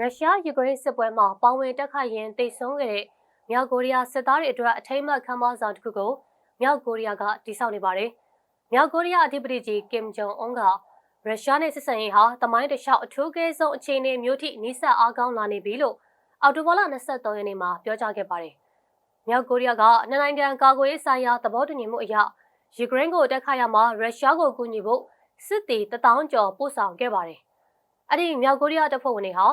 ရုရှားယူကရိန်းစစ်ပွဲမှာပါဝင်တက်ခိုက်ရင်းတိတ်ဆုံးခဲ့တဲ့မြောက်ကိုရီးယားစစ်သားတွေအတွက်အထိမ်းအမှတ်ခမ်းမဆောင်တစ်ခုကိုမြောက်ကိုရီးယားကတည်ဆောက်နေပါတယ်။မြောက်ကိုရီးယားအဓိပတိကြီးကင်ဂျုံအွန်ကရုရှားနဲ့ဆက်ဆံရေးဟာတမိုင်းတစ်လျှောက်အထူးကဲဆုံးအခြေအနေမျိုးထိနှိစက်အားကောင်းလာနေပြီလို့အော်တိုဘောလ23ရက်နေ့မှာပြောကြားခဲ့ပါတယ်။မြောက်ကိုရီးယားကနှစ်နိုင်ငံကာကွယ်ရေးဆိုင်ရာသဘောတူညီမှုအရယူကရိန်းကိုတက်ခါရမှာရုရှားကိုကူညီဖို့စစ်တီတထောင်ကျော်ပို့ဆောင်ခဲ့ပါတယ်။အဲ့ဒီမြောက်ကိုရီးယားတပ်ဖွဲ့ဝင်တွေဟာ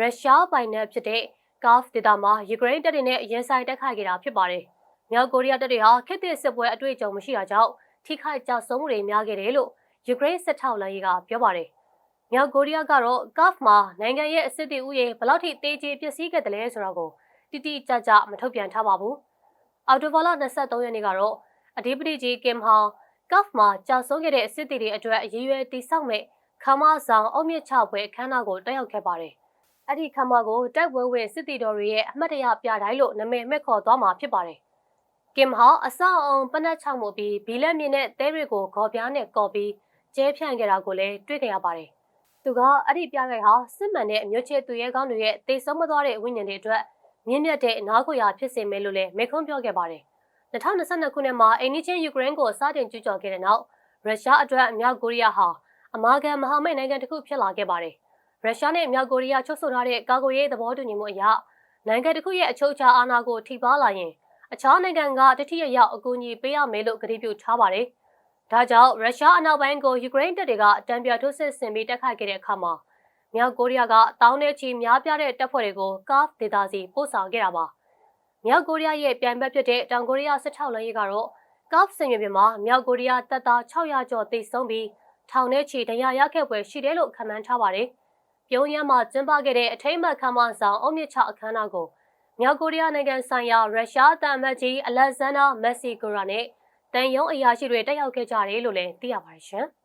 ရုရှားပိုင်နယ်ဖြစ်တဲ့ Gulf ဒေသမှာယူကရိန်းတပ်တွေနဲ့ရင်ဆိုင်တိုက်ခိုက်ခဲ့တာဖြစ်ပါတယ်။မြောက်ကိုရီးယားတပ်တွေဟာခေတ်သစ်စစ်ပွဲအတွေ့အကြုံမရှိတာကြောင့်ထိခိုက်ကြဆုံးမှုတွေများခဲ့တယ်လို့ယူကရိန်းစစ်ထောက်လိုင်းကပြောပါတယ်။မြောက်ကိုရီးယားကတော့ Gulf မှာနိုင်ငံရဲ့အစစ်တီဥယေဘယ်လောက်ထိတေးကျေပျက်စီးခဲ့တယ်လဲဆိုတော့ကိုတိတိကျကျမထုတ်ပြန်ထားပါဘူး။အော်တိုဘာလ23ရက်နေ့ကတော့အဓိပတိကြီးကင်ဟောင် Gulf မှာကြာဆုံးခဲ့တဲ့အစစ်တီတွေအတွက်ရည်ရွယ်တိစောက်မဲ့ခမဆောင်အုံမြင့်ချပွဲအခမ်းအနားကိုတက်ရောက်ခဲ့ပါတယ်။ အဲ့ဒီခမကိုတိုက်ပွဲဝင်စစ်တီတော်တွေရဲ့အမှတ်တရပြတိုင်းလို့နာမည်မှတ်ခေါ်သွားမှာဖြစ်ပါတယ်။ကင်ဟောင်အဆောက်အုံပနတ်ချောက်မှုပြီးဘီလက်မြင့်နဲ့တဲတွေကိုဂေါ်ပြားနဲ့ကော်ပြီးကျဲဖြန့်ခဲ့တာကိုလည်းတွေ့ကြရပါတယ်။သူကအဲ့ဒီပြခိုင်ဟာစစ်မှန်တဲ့အမျိုးချစ်သူရဲကောင်းတွေရဲ့တေဆုံးမသွားတဲ့ဝိညာဉ်တွေအတွက်မြင့်မြတ်တဲ့အနာခွေရာဖြစ်စေမယ်လို့လည်းမေခွန်းပြောခဲ့ပါတယ်။2022ခုနှစ်မှာအိန္ဒိချင်းယူကရိန်းကိုစတင်ကျူးကျော်ခဲ့တဲ့နောက်ရုရှားအတွက်မြောက်ကိုရီးယားဟာအမာခံမဟာမိတ်နိုင်ငံတစ်ခုဖြစ်လာခဲ့ပါတယ်။ ရုရှားနဲ့မြောက်ကိုရီးယားချုပ်ဆိုထားတဲ့ကာကွယ်ရေးသဘောတူညီမှုအရနိုင်ငံတစ်ခုရဲ့အချုပ်အခြာအာဏာကိုထိပါလာရင်အခြားနိုင်ငံကတတိယရောက်အကူအညီပေးရမယ်လို့ကတိပြုထားပါတယ်။ဒါကြောင့်ရုရှားအနောက်ပိုင်းကိုယူကရိန်းတပ်တွေကတံပြထိုးစစ်ဆင်ပြီးတိုက်ခိုက်ခဲ့တဲ့အခါမှာမြောက်ကိုရီးယားကတောင်းတဲ့ချီများပြားတဲ့တပ်ဖွဲ့တွေကိုကာ့ဖ်ဒေသစီပို့ဆောင်ခဲ့တာပါ။မြောက်ကိုရီးယားရဲ့ပြန်ဘက်ဖြစ်တဲ့တောင်ကိုရီးယားစစ်ထောက်လမ်းရေးကတော့ကာ့ဖ်စင်ရွပြင်မှာမြောက်ကိုရီးယားတပ်သား600ကျော်တိတ်ဆုံးပြီးထောင်ထဲချီဒဏ်ရာရခဲ့ပွဲရှိတယ်လို့ခန့်မှန်းထားပါတယ်။ ပြုံးရမ်းမှာကျင်းပခဲ့တဲ့အထိမ်းအမှတ်ခမ်းမဆောင်အုံမြင့်ချအခမ်းအနားကိုမြောက်ကိုရီးယားနိုင်ငံဆိုင်ရာရုရှားတန်မတ်ကြီးအလက်ဇန်ဒါမက်ဆီဂိုရာနဲ့တန်ယုံအရာရှိတွေတက်ရောက်ခဲ့ကြတယ်လို့လည်းသိရပါတယ်ရှင်။